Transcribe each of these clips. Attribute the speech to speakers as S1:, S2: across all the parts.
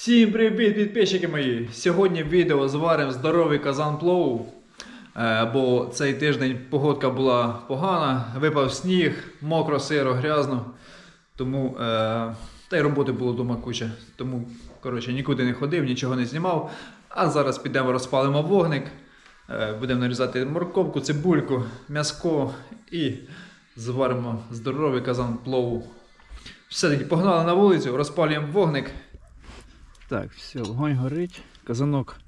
S1: Всім привіт, підписчики мої! Сьогодні відео зваримо здоровий казан плову. Е, Бо цей тиждень погодка була погана, випав сніг, мокро, сиро, грязно. Тому е, та й роботи було вдома куча. Тому коротше, нікуди не ходив, нічого не знімав. А зараз підемо розпалимо вогник. Е, Будемо нарізати морковку, цибульку, м'яско і зваримо здоровий казан плову. Все-таки погнали на вулицю, розпалюємо вогник. Так, все, вогонь горить, казанок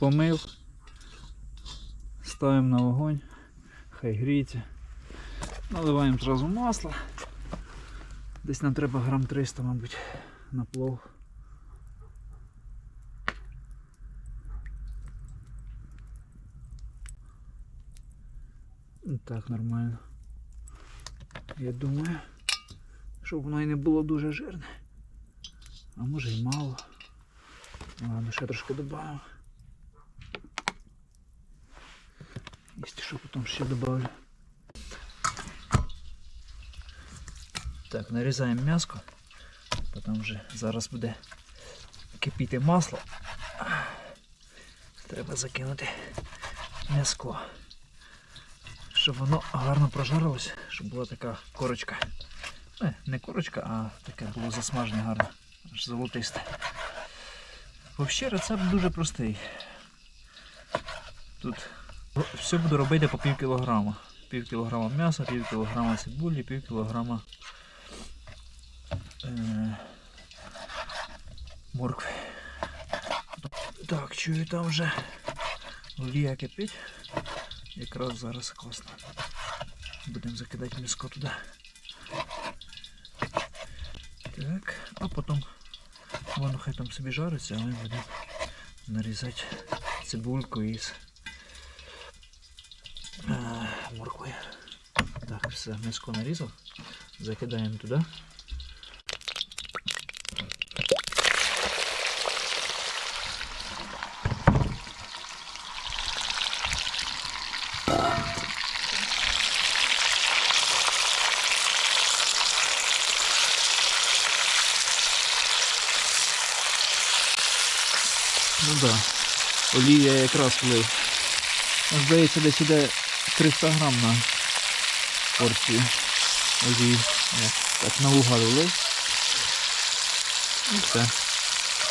S1: помив. Ставимо на вогонь, хай гріється. Наливаємо зразу масло. Десь нам треба грам 300, мабуть, на плов. Ну, Так, нормально. Я думаю, щоб воно і не було дуже жирне. А може і мало. Ладно, ще трошки добавимо. Якщо що, потім ще добавлю. Так, нарізаємо м'яско. Потім вже зараз буде кипіти масло. Треба закинути м'яско. Щоб воно гарно прожарилось, щоб була така корочка. Не, не корочка, а таке було засмажене гарно. Аж золотисте. Взагалі рецепт дуже простий. Тут все буду робити по пів кілограма. Пів кілограма м'яса, пів кілограма цибулі, пів кілограма е, моркви. Так, чую там вже олія кипить. Якраз зараз класно. Будемо закидати м'яско туди. Так, а потім воно хай там собі жариться, а ми будемо нарізати цибульку із е, морквою. Так, все, м'яско нарізав. Закидаємо туди. Ну так. Да. Олія якраз влив. Здається, десь іде 300 грам на порцію олії. Так наугад влив. І все.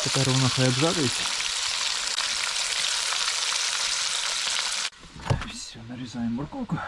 S1: Тепер воно хай обжарюється. Все, нарізаємо морковку.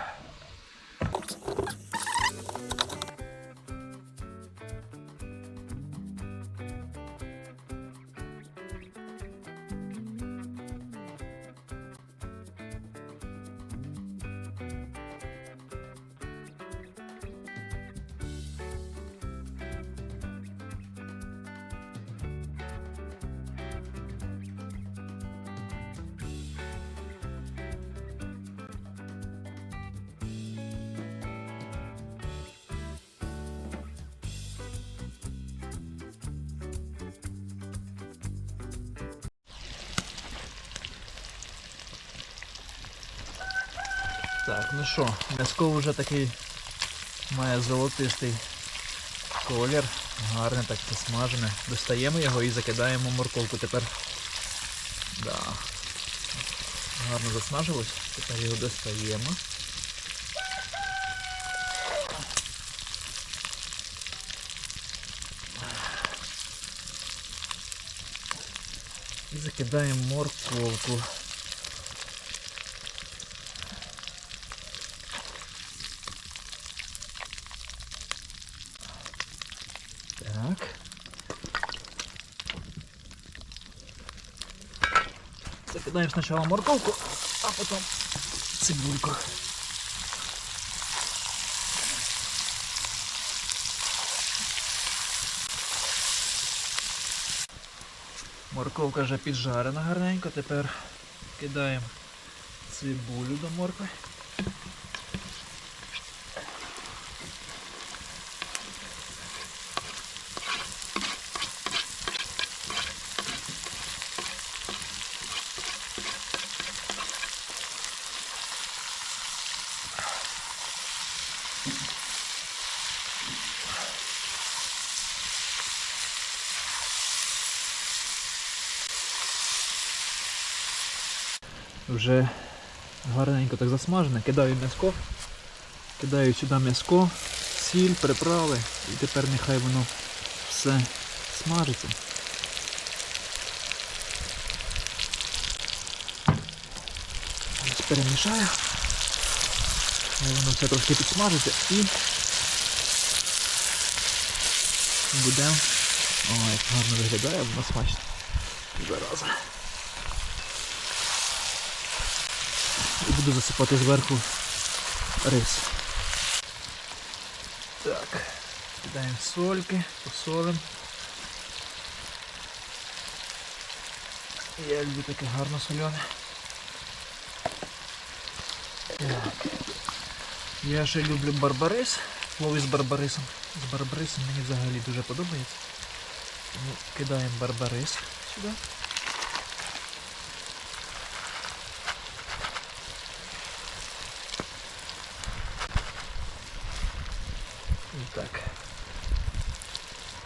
S1: Так, ну що, м'яско вже такий має золотистий колір, гарне так посмажене. Достаємо його і закидаємо морковку тепер. Да. Гарно засмажилось, тепер його достаємо. І закидаємо морковку. Так. Закидаем сначала морковку, а потом цибульку. Морковка вже піджарена гарненько, тепер кидаємо цибулю до моркви. Вже гарненько так засмажене. Кидаю м'яско. Кидаю сюди м'яско, сіль, приправи. І тепер нехай воно все смажиться. Ось Перемішаю. Воно все трошки підсмажиться і будемо. О, як гарно виглядає, воно смачно. Зараза. І буду засипати зверху рис. Так, кидаємо сольки, посолимо. Я люблю таке гарно солене. Так. Я ще люблю барбарис, плов із барбарисом. З барбарисом мені взагалі дуже подобається. Тому кидаємо барбарис сюди. Так.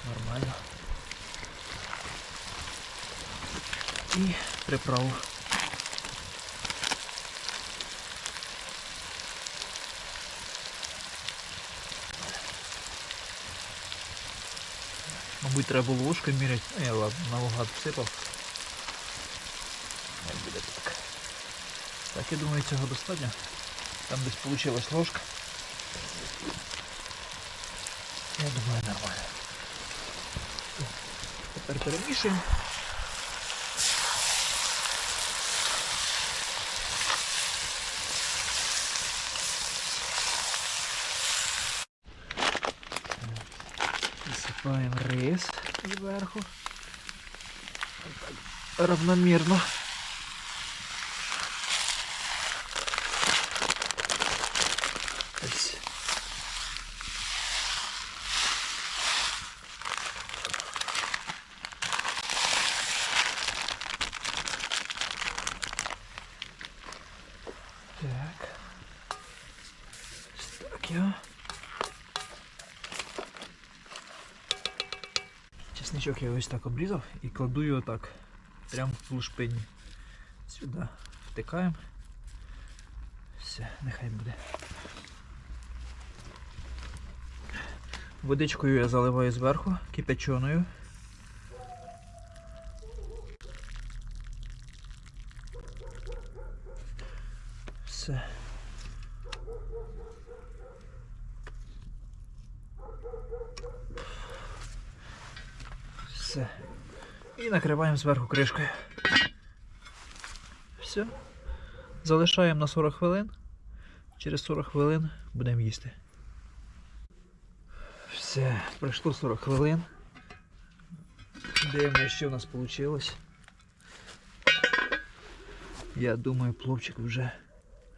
S1: Нормально. І приправу. Мабуть, треба було ложкою міряти. Ну, я ладно, наугад всипав. Як буде так. Так, я думаю, цього достатньо. Там десь вийшла ложка. Я думаю, нормально. Тепер перемішуємо. Висипаємо рис зверху. Так, равномірно. Ось. Я. Чесничок я ось так обрізав і кладу його так. Прямо в лушпині. Сюди втикаємо. Все, нехай буде. Водичкою я заливаю зверху, кипяченою. Все. Все. І накриваємо зверху кришкою. Все. Залишаємо на 40 хвилин. Через 40 хвилин будемо їсти. Все, пройшло 40 хвилин. Дивимося, що в нас вийшло. Я думаю, пловчик вже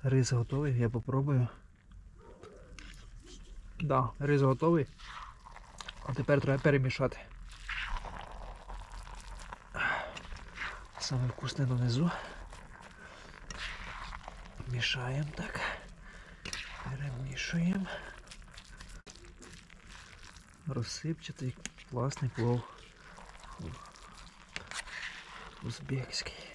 S1: рис готовий, я попробую. Да, рис готовий. А тепер треба перемішати. Саме вкусне донизу. Мішаємо так. Перемішуємо. Розсипчатий класний плов. Узбекський.